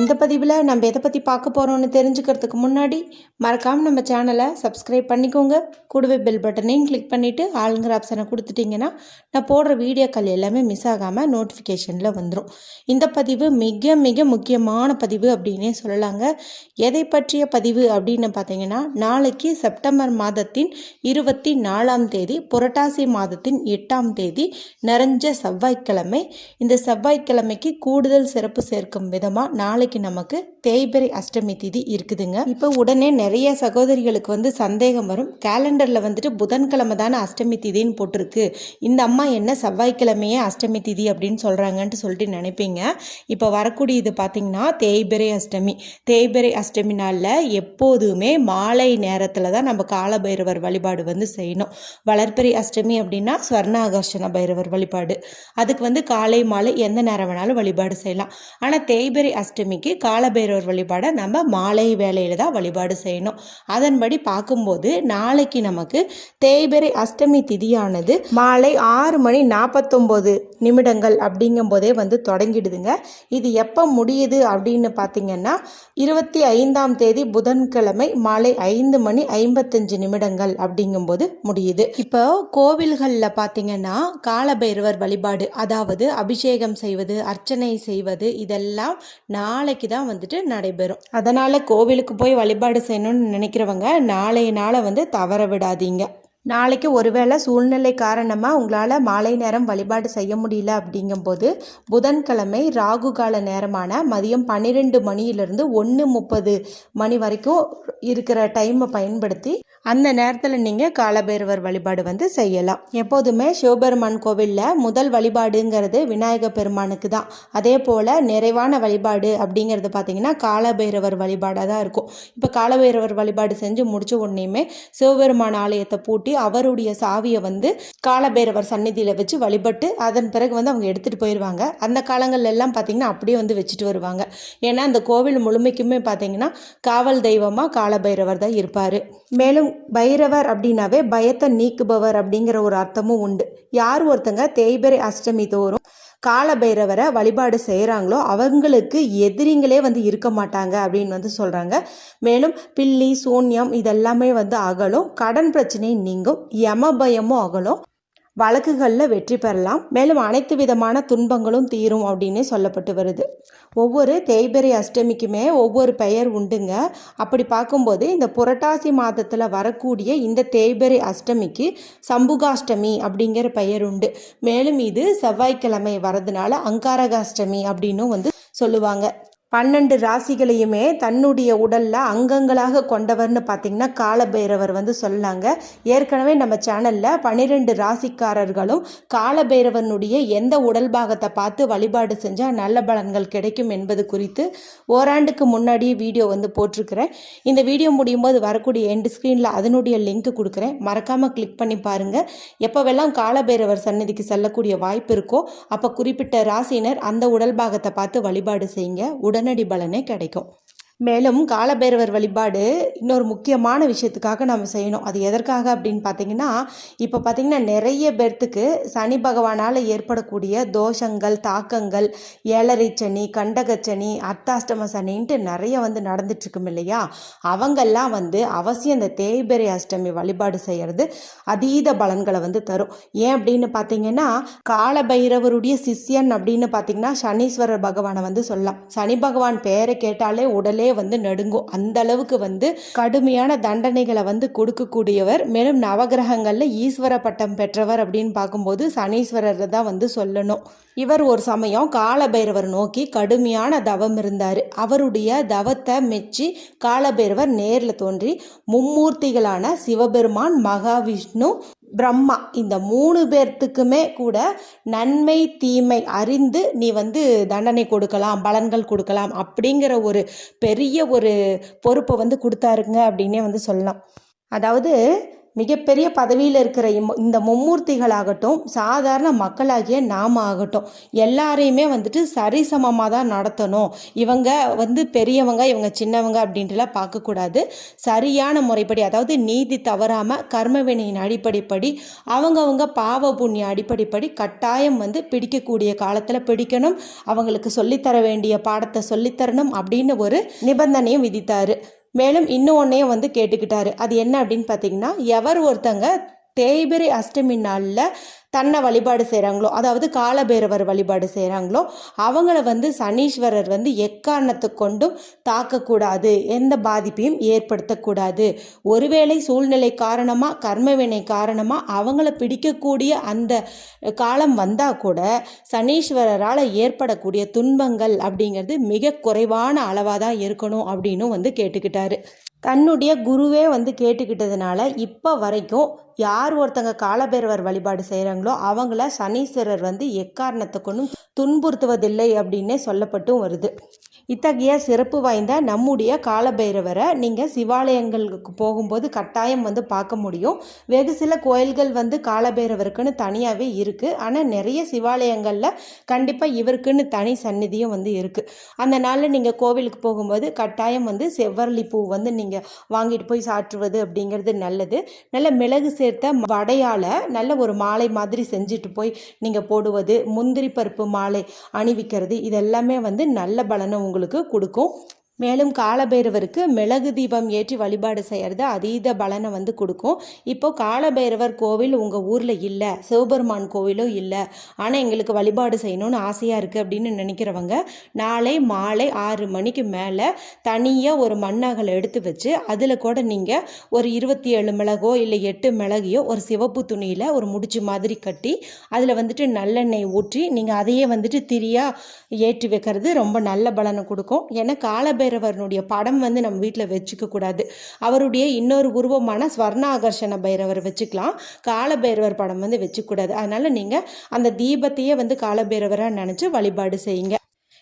இந்த பதிவில் நம்ம எதை பற்றி பார்க்க போகிறோம்னு தெரிஞ்சுக்கிறதுக்கு முன்னாடி மறக்காமல் நம்ம சேனலை சப்ஸ்கிரைப் பண்ணிக்கோங்க. கூடவே பெல் பட்டனையும் கிளிக் பண்ணிவிட்டு ஆளுங்கிற ஆப்ஷனை கொடுத்துட்டிங்கன்னா நான் போடுற வீடியோக்கள் எல்லாமே மிஸ் ஆகாமல் நோட்டிஃபிகேஷனில் வந்துடும் இந்த பதிவு மிக மிக முக்கியமான பதிவு அப்படின்னே சொல்லலாங்க. எதை பற்றிய பதிவு அப்படின்னு பார்த்தீங்கன்னா நாளைக்கு செப்டம்பர் மாதத்தின் இருபத்தி நாலாம் தேதி புரட்டாசி மாதத்தின் எட்டாம் தேதி நிறைஞ்ச செவ்வாய்க்கிழமை. இந்த செவ்வாய்க்கிழமைக்கு கூடுதல் சிறப்பு சேர்க்கும் விதமாக நாளை நாளைக்கு நமக்கு தேய்பிறை அஷ்டமி திதி இருக்குதுங்க. இப்போ உடனே நிறைய சகோதரிகளுக்கு வந்து சந்தேகம் வரும். கேலண்டரில் வந்துட்டு புதன்கிழமை தானே அஷ்டமி திதின்னு போட்டிருக்கு. இந்த அம்மா என்ன செவ்வாய்க்கிழமையே அஷ்டமி திதி அப்படின்னு சொல்கிறாங்கன்ட்டு சொல்லிட்டு நினைப்பீங்க. இப்போ வரக்கூடிய இது பார்த்தீங்கன்னா தேய்பிரை அஷ்டமி. தேய்பிறை அஷ்டமி நாளில் எப்போதுமே மாலை நேரத்தில் தான் நம்ம காலபைரவர் வழிபாடு வந்து செய்யணும். வளர்பிறை அஷ்டமி அப்படின்னா ஸ்வர்ணாகர்ஷண பைரவர் வழிபாடு. அதுக்கு வந்து காலை மாலை எந்த நேரம் வேணாலும் வழிபாடு செய்யலாம். ஆனால் தேய்பிறை அஷ்டமிக்கு காலபைரவர் வழிபாடை நம்ம மாலை வேலையில் தான் வழிபாடு செய்யணும். அதன்படி பார்க்கும்போது நாளைக்கு நமக்கு தேய்பிறை அஷ்டமி திதியானது மாலை ஆறு மணி நாற்பத்தொம்போது நிமிடங்கள் அப்படிங்கும்போதே வந்து தொடங்கிடுதுங்க. இது எப்போ முடியுது அப்படின்னு பார்த்தீங்கன்னா இருபத்தி ஐந்தாம் தேதி புதன்கிழமை மாலை ஐந்து மணி ஐம்பத்தஞ்சு நிமிடங்கள் அப்படிங்கும்போது முடியுது. இப்போ கோவில்களில் பார்த்தீங்கன்னா காலபைரவர் வழிபாடு அதாவது அபிஷேகம் செய்வது அர்ச்சனை செய்வது இதெல்லாம் நாளைக்கு தான் வந்துட்டு நடைபெறும். அதனால் கோவிலுக்கு போய் வழிபாடு செய்யணும்னு நினைக்கிறவங்க நாளைய நாளை வந்து தவற விடாதீங்க. நாளைக்கு ஒருவேளை சூழ்நிலை காரணமாக உங்களால் மாலை நேரம் வழிபாடு செய்ய முடியல அப்படிங்கும்போது புதன்கிழமை ராகு கால நேரமான மதியம் பன்னிரெண்டு மணியிலிருந்து ஒன்று முப்பது மணி வரைக்கும் இருக்கிற டைமை பயன்படுத்தி அந்த நேரத்தில் நீங்கள் காலபைரவர் வழிபாடு வந்து செய்யலாம். எப்போதுமே சிவபெருமான் கோவிலில் முதல் வழிபாடுங்கிறது விநாயக பெருமானுக்கு தான். அதே போல் நிறைவான வழிபாடு அப்படிங்கிறது பார்த்தீங்கன்னா காலபைரவர் வழிபாடாக தான் இருக்கும். இப்போ காலபைரவர் வழிபாடு செஞ்சு முடிச்ச உடனேயுமே சிவபெருமான் ஆலயத்தை பூட்டி அவருடைய சாவியை வந்து காலபைரவர் சந்நிதியில் வச்சு வழிபட்டு அதன் பிறகு வந்து அவங்க எடுத்துகிட்டு போயிடுவாங்க அந்த காலங்கள்ல எல்லாம் பார்த்தீங்கன்னா அப்படியே வந்து வச்சுட்டு வருவாங்க. ஏன்னா அந்த கோவில் முழுமைக்குமே பார்த்தீங்கன்னா காவல் தெய்வமாக காலபைரவர் தான் இருப்பார். மேலும் பைரவர் அப்படின்னாவே பயத்தை நீக்குபவர் அப்படிங்கிற ஒரு அர்த்தமும் உண்டு. யார் ஒருத்தங்க தேய்பிறை அஷ்டமி தோறும் கால பைரவரை வழிபாடு செய்கிறாங்களோ அவங்களுக்கு எதிரிங்களே வந்து இருக்க மாட்டாங்க அப்படின்னு வந்து சொல்கிறாங்க மேலும் பில்லி சூன்யம் இதெல்லாமே வந்து அகலும் கடன் பிரச்சனையும் நீங்கும் யம பயமும் அகலும். வழக்குகளில் வெற்றி பெறலாம். மேலும் அனைத்து விதமான துன்பங்களும் தீரும் அப்படின்னு சொல்லப்பட்டு வருது. ஒவ்வொரு தேய்பிறை அஷ்டமிக்குமே ஒவ்வொரு பெயர் உண்டுங்க. அப்படி பார்க்கும்போது இந்த புரட்டாசி மாதத்தில் வரக்கூடிய இந்த தேய்பிறை அஷ்டமிக்கு சம்புகாஷ்டமி அப்படிங்கிற பெயர் உண்டு. மேலும் இது செவ்வாய்க்கிழமை வரதுனால அங்காரகாஷ்டமி அப்படின்னும் வந்து சொல்லுவாங்க. பன்னெண்டு ராசிகளையுமே தன்னுடைய உடலில் அங்கங்களாக கொண்டவர்னு பார்த்திங்கன்னா காலபைரவர் வந்து சொல்லாங்க ஏற்கனவே நம்ம சேனலில் பன்னிரெண்டு ராசிக்காரர்களும் காலபைரவனுடைய எந்த உடல் பாகத்தை பார்த்து வழிபாடு செஞ்சால் நல்ல பலன்கள் கிடைக்கும் என்பது குறித்து ஓராண்டுக்கு முன்னாடியே வீடியோ வந்து போட்டிருக்கிறேன். இந்த வீடியோ முடியும் போது வரக்கூடிய எண்டு ஸ்க்ரீனில் அதனுடைய லிங்க் கொடுக்குறேன். மறக்காமல் கிளிக் பண்ணி பாருங்கள் எப்போவெல்லாம் காலபைரவர் சன்னதிக்கு செல்லக்கூடிய வாய்ப்பு இருக்கோ அப்போ குறிப்பிட்ட ராசினர் அந்த உடல் பாகத்தை பார்த்து வழிபாடு செய்யுங்க. உடனடி பலனே கிடைக்கும். மேலும் காலபைரவர் வழிபாடு இன்னொரு முக்கியமான விஷயத்துக்காக நம்ம செய்யணும். அது எதற்காக அப்படின்னு பார்த்தீங்கன்னா இப்போ பார்த்தீங்கன்னா நிறைய பேர்த்துக்கு சனி பகவானால் ஏற்படக்கூடிய தோஷங்கள் தாக்கங்கள் ஏழரை சனி கண்டகச்சனி அர்த்தாஷ்டம சனின்ட்டு நிறைய வந்து நடந்துட்டுருக்கும் இல்லையா? அவங்கெல்லாம் வந்து அவசியம் இந்த தேய்பெரை அஷ்டமி வழிபாடு செய்கிறது அதீத பலன்களை வந்து தரும். ஏன் அப்படின்னு பார்த்தீங்கன்னா காலபைரவருடைய சிஷ்யன் அப்படின்னு பார்த்தீங்கன்னா சனீஸ்வரர் பகவானை வந்து சொல்லலாம். சனி பகவான் பேரை கேட்டாலே உடலே வந்து நடுங்கும். அந்த அளவுக்கு வந்து கடுமையான தண்டனைகளை வந்து கொடுக்கக்கூடியவர். மேலும் நவகிரகங்களில் ஈஸ்வர பட்டம் பெற்றவர் அப்படின்னு பார்க்கும்போது சனீஸ்வரர் தான் வந்து சொல்லணும். இவர் ஒரு சமயம் காலபைரவர் நோக்கி கடுமையான தவம் இருந்தார். அவருடைய தவத்தை மெச்சி காலபைரவர் நேரில் தோன்றி மும்மூர்த்திகளான சிவபெருமான் மகாவிஷ்ணு பிரம்மா. இந்த மூணு பேர்த்துக்குமே கூட நன்மை தீமை அறிந்து நீ வந்து தண்டனை கொடுக்கலாம் பலன்கள் கொடுக்கலாம் அப்படிங்கிற ஒரு பெரிய ஒரு பொறுப்பை வந்து கொடுத்தாருங்க அப்படின்னே வந்து சொல்லலாம். அதாவது மிகப்பெரிய பதவியில் இருக்கிற இந்த மும்மூர்த்திகளாகட்டும் சாதாரண மக்களாகிய நாம ஆகட்டும் எல்லாரையுமே வந்துட்டு சரிசமமாக தான் நடத்தணும். இவங்க வந்து பெரியவங்க இவங்க சின்னவங்க அப்படின்ட்டுலாம் பார்க்கக்கூடாது. சரியான முறைப்படி அதாவது நீதி தவறாமல் கர்மவினையின் அடிப்படைப்படி அவங்கவுங்க பாவ புண்ணிய அடிப்படைப்படி கட்டாயம் வந்து பிடிக்கக்கூடிய காலத்தில் பிடிக்கணும். அவங்களுக்கு சொல்லித்தர வேண்டிய பாடத்தை சொல்லித்தரணும் அப்படின்னு ஒரு நிபந்தனையும் விதித்தார். மேலும் இன்னும் ஒன்றையும் வந்து கேட்டுக்கிட்டாரு. அது என்ன அப்படின்னு பார்த்தீங்கன்னா எவர் ஒருத்தங்க தேய்பிரை அஷ்டமி நாளில் தன்னை வழிபாடு செய்கிறாங்களோ அதாவது காலபேரவர் வழிபாடு செய்கிறாங்களோ அவங்கள வந்து சனீஸ்வரர் வந்து எக்காரணத்தை கொண்டும் தாக்கக்கூடாது. எந்த பாதிப்பையும் ஏற்படுத்தக்கூடாது. ஒருவேளை சூழ்நிலை காரணமாக கர்மவினை காரணமாக அவங்கள பிடிக்கக்கூடிய அந்த காலம் வந்தால் கூட சனீஸ்வரரால் ஏற்படக்கூடிய துன்பங்கள் அப்படிங்கிறது மிக குறைவான அளவாக தான் இருக்கணும் அப்படின்னு வந்து கேட்டுக்கிட்டாரு. தன்னுடைய குருவே வந்து கேட்டுக்கிட்டதுனால இப்போ வரைக்கும் யார் ஒருத்தங்க காலபேரவர் வழிபாடு செய்கிறாங்களோ அவங்கள சனீஸ்வரர் வந்து எக்காரணத்தை கொண்டும் துன்புறுத்துவதில்லை அப்படின்னே சொல்லப்பட்டும் வருது. இத்தகைய சிறப்பு வாய்ந்த நம்முடைய காலபைரவரை நீங்கள் சிவாலயங்களுக்கு போகும்போது கட்டாயம் வந்து பார்க்க முடியும். வெகு சில கோயில்கள் வந்து காலபைரவருக்குன்னு தனியாகவே இருக்குது ஆனால் நிறைய சிவாலயங்களில் கண்டிப்பாக இவருக்குன்னு தனி சந்நிதியும் வந்து இருக்குது அந்த நாளில் நீங்கள் கோவிலுக்கு போகும்போது கட்டாயம் வந்து செவ்வரளி பூ வந்து நீங்கள் வாங்கிட்டு போய் சாற்றுவது அப்படிங்கிறது நல்லது. நல்ல மிளகு சேர்த்த வடையால் நல்ல ஒரு மாலை மாதிரி செஞ்சுட்டு போய் நீங்கள் போடுவது முந்திரி பருப்பு மாலை அணிவிக்கிறது இதெல்லாமே வந்து நல்ல பலனை உங்களுக்கு கொடுக்கும். மேலும் காலபைரவருக்கு மிளகு தீபம் ஏற்றி வழிபாடு செய்கிறது அதீத பலனை வந்து கொடுக்கும். இப்போ காலபைரவர் கோவில் உங்கள் ஊரில் இல்லை சிவபெருமான் கோவிலும் இல்லை. ஆனால் எங்களுக்கு வழிபாடு செய்யணும்னு ஆசையாக இருக்குது அப்படின்னு நினைக்கிறவங்க நாளை மாலை ஆறு மணிக்கு மேலே தனியாக ஒரு மண்ணாகலை எடுத்து வச்சு அதில் கூட நீங்கள் ஒரு இருபத்தி ஏழு மிளகோ இல்லை எட்டு மிளகையோ ஒரு சிவப்பு துணியில் ஒரு முடிச்சு மாதிரி கட்டி அதில் வந்துட்டு நல்லெண்ணெய் ஊற்றி நீங்கள் அதையே வந்துட்டு திரியாக ஏற்றி வைக்கிறது ரொம்ப நல்ல பலனை கொடுக்கும். ஏன்னா பைரவர்னுடைய படம் வந்து நம்ம வீட்டில் வச்சுக்க கூடாது. அவருடைய இன்னொரு உருவமான ஸ்வர்ணாகர்ஷண பைரவர் வச்சுக்கலாம். காலபைரவர் படம் வந்து வச்சுக்கூடாது அதனால் நீங்கள் அந்த தீபத்தையே வந்து காலபைரவராக நினச்சி வழிபாடு செய்யுங்க.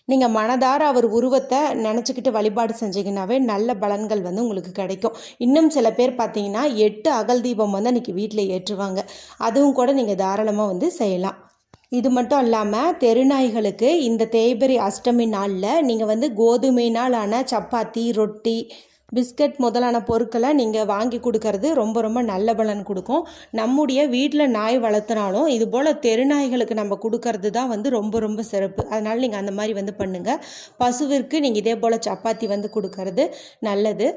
நீங்கள் மனதார அவர் உருவத்தை நினச்சிக்கிட்டு வழிபாடு செஞ்சீங்கன்னாவே நல்ல பலன்கள் வந்து உங்களுக்கு கிடைக்கும். இன்னும் சில பேர் பார்த்தீங்கன்னா எட்டு அகல் தீபம் வந்து அன்றைக்கி வீட்டில் ஏற்றுவாங்க. அதுவும் கூட நீங்கள் தாராளமாக வந்து செய்யலாம். இது மட்டும் இல்லாமல் தெருநாய்களுக்கு இந்த தேய்பிரை அஷ்டமி நாளில் நீங்கள் வந்து கோதுமையினால் ஆன சப்பாத்தி ரொட்டி பிஸ்கட் முதலான பொருட்களை நீங்கள் வாங்கி கொடுக்கறது ரொம்ப ரொம்ப நல்ல பலன் கொடுக்கும். நம்முடைய வீட்டில் நாய் வளர்த்துனாலும் இது போல் தெருநாய்களுக்கு நம்ம கொடுக்கறது தான் வந்து ரொம்ப ரொம்ப சிறப்பு. அதனால் நீங்கள் அந்த மாதிரி வந்து பண்ணுங்கள் பசுவிற்கு நீங்கள் இதே போல் சப்பாத்தி வந்து கொடுக்கறது நல்லது.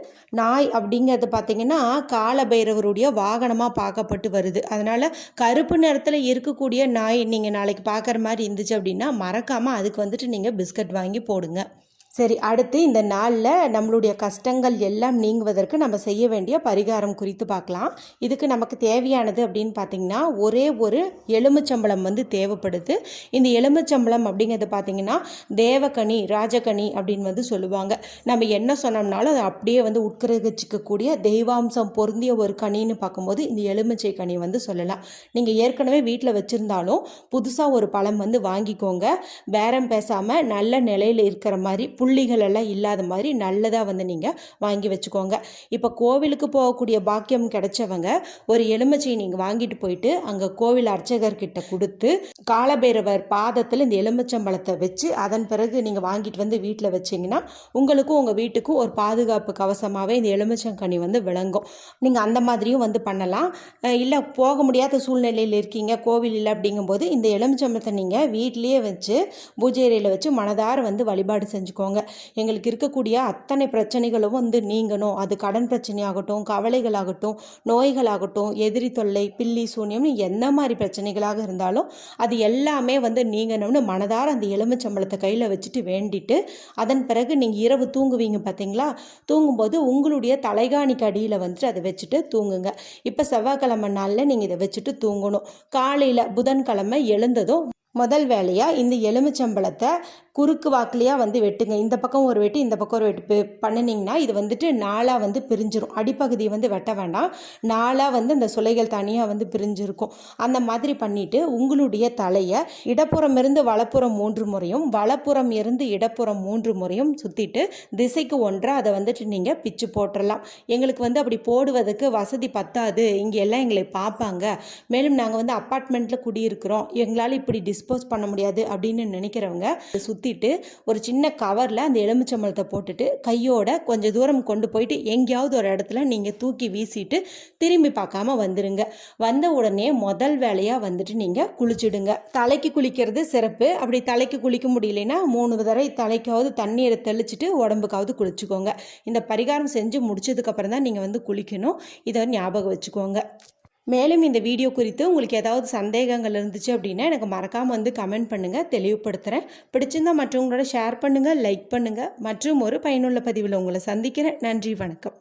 நாய் அப்படிங்கிறது பார்த்தீங்கன்னா காலபைரவருடைய வாகனமாக பார்க்கப்பட்டு வருது. அதனால் கருப்பு நிறத்தில் இருக்கக்கூடிய நாய் நீங்கள் நாளைக்கு பார்க்குற மாதிரி இருந்துச்சு அப்படின்னா மறக்காமல் அதுக்கு வந்துட்டு நீங்கள் பிஸ்கட் வாங்கி போடுங்க. சரி அடுத்து இந்த நாளில் நம்மளுடைய கஷ்டங்கள் எல்லாம் நீங்குவதற்கு நம்ம செய்ய வேண்டிய பரிகாரம் குறித்து பார்க்கலாம். இதுக்கு நமக்கு தேவையானது அப்படின்னு பார்த்தீங்கன்னா ஒரே ஒரு எலுமிச்சம்பழம் வந்து தேவைப்படுது. இந்த எலுமிச்சம்பழம் அப்படிங்கிறது பார்த்தீங்கன்னா தேவகனி ராஜகனி அப்படின்னு வந்து சொல்லுவாங்க. நம்ம என்ன சொன்னோம்னாலும் அதை அப்படியே வந்து உட்கிரகிச்சிக்கக்கூடிய தெய்வாம்சம் பொருந்திய ஒரு கனின்னு பார்க்கும்போது இந்த எலுமிச்சை கனி வந்து சொல்லலாம். நீங்கள் ஏற்கனவே வீட்டில் வச்சுருந்தாலும் புதுசாக ஒரு பழம் வந்து வாங்கிக்கோங்க. பேரம் பேசாமல் நல்ல நிலையில் இருக்கிற மாதிரி புள்ளிகள் எல்லாம் இல்லாத மாதிரி நல்லதாக வந்து நீங்கள் வாங்கி வச்சுக்கோங்க. இப்போ கோவிலுக்கு போகக்கூடிய பாக்கியம் கிடைச்சவங்க ஒரு எலுமிச்சையை நீங்கள் வாங்கிட்டு போயிட்டு அங்கே கோவில் அர்ச்சகர்கிட்ட கொடுத்து காலபைரவர் பாதத்தில் இந்த எலுமிச்சம்பழத்தை வச்சு அதன் பிறகு நீங்கள் வாங்கிட்டு வந்து வீட்டில் வச்சிங்கன்னா உங்களுக்கும் உங்கள் வீட்டுக்கும் ஒரு பாதுகாப்பு கவசமாகவே இந்த எலுமிச்சங்கனி வந்து விளங்கும். நீங்கள் அந்த மாதிரியும் வந்து பண்ணலாம். இல்லை போக முடியாத சூழ்நிலையில் இருக்கீங்க கோவில் இல்லை அப்படிங்கும்போது இந்த எலுமிச்சம்பழத்தை நீங்கள் வீட்லேயே வச்சு பூஜை அறையில் வச்சு மனதார வந்து வழிபாடு செஞ்சுக்கோங்க. எங்களுக்கு இருக்கக்கூடிய அத்தனை பிரச்சனைகளும் வந்து நீங்கணும். அது கடன் பிரச்சனையாகட்டும் கவலைகளாகட்டும் நோய்களாகட்டும் எதிரி தொல்லை பில்லி சூன்யம்னு எந்த மாதிரி பிரச்சனைகளாக இருந்தாலும் அது எல்லாமே வந்து நீங்கணும்னு மனதார அந்த எலுமிச்சம்பழத்தை கையில் வச்சுட்டு வேண்டிட்டு அதன் பிறகு நீங்கள் இரவு தூங்குவீங்க பார்த்தீங்களா தூங்கும்போது உங்களுடைய தலைகாணிக்கு அடியில் வந்துட்டு அதை வச்சுட்டு தூங்குங்க. இப்போ செவ்வாய்க்கிழமை நாளில் நீங்கள் இதை வச்சுட்டு தூங்கணும். காலையில் புதன்கிழமை எழுந்ததும் முதல் வேலையாக இந்த எலுமிச்சம்பழத்தை குறுக்கு வாக்குலையாக வந்து வெட்டுங்க. இந்த பக்கம் ஒரு வெட்டு இந்த பக்கம் ஒரு வெட்டு. பண்ணினீங்கன்னா பண்ணுனீங்கன்னா இது வந்துட்டு நாளாக வந்து பிரிஞ்சிரும். அடிப்பகுதியை வந்து வெட்ட வேண்டாம். நாளாக வந்து இந்த சுலைகள் தனியாக வந்து பிரிஞ்சிருக்கும். அந்த மாதிரி பண்ணிவிட்டு உங்களுடைய தலையை இடப்புறம் இருந்து வலப்புறம் மூன்று முறையும் வலப்புறம் இருந்து இடப்புறம் மூன்று முறையும் சுற்றிட்டு திசைக்கு ஒன்றாக அதை வந்துட்டு நீங்கள் பிச்சு போட்டுடலாம் எங்களுக்கு வந்து அப்படி போடுவதற்கு வசதி பத்தாது. இங்கே எல்லாம் எங்களை பார்ப்பாங்க. மேலும் நாங்கள் வந்து அப்பார்ட்மெண்ட்டில் குடியிருக்கிறோம். எங்களால் இப்படி டிஸ் டிஸ்போஸ் பண்ண முடியாது அப்படின்னு நினைக்கிறவங்க சுற்றிட்டு ஒரு சின்ன கவரில் அந்த எலுமிச்சம்பழத்தை போட்டுட்டு கையோட கொஞ்சம் தூரம் கொண்டு போயிட்டு எங்கேயாவது ஒரு இடத்துல நீங்கள் தூக்கி வீசிட்டு திரும்பி பார்க்காம வந்துடுங்க வந்த உடனே முதல் வேலையாக வந்துட்டு நீங்கள் குளிச்சுடுங்க. தலைக்கு குளிக்கிறது சிறப்பு. அப்படி தலைக்கு குளிக்க முடியலைன்னா மூணு தடவை தலைக்காவது தண்ணீரை தெளிச்சிட்டு உடம்புக்காவது குளிச்சுக்கோங்க. இந்த பரிகாரம் செஞ்சு முடிச்சதுக்கப்புறம் தான் நீங்கள் வந்து குளிக்கணும். இதை ஞாபகம் வச்சுக்கோங்க. மேலும் இந்த வீடியோ குறித்து உங்களுக்கு ஏதாவது சந்தேகங்கள் இருந்துச்சு அப்படின்னா எனக்கு மறக்காமல் வந்து கமெண்ட் பண்ணுங்கள் தெளிவுபடுத்துகிறேன் பிடிச்சிருந்தா மற்றவங்களோட ஷேர் பண்ணுங்கள் லைக் பண்ணுங்கள் மற்றும் ஒரு பயனுள்ள பதிவில் உங்களை சந்திக்கிறேன். நன்றி வணக்கம்.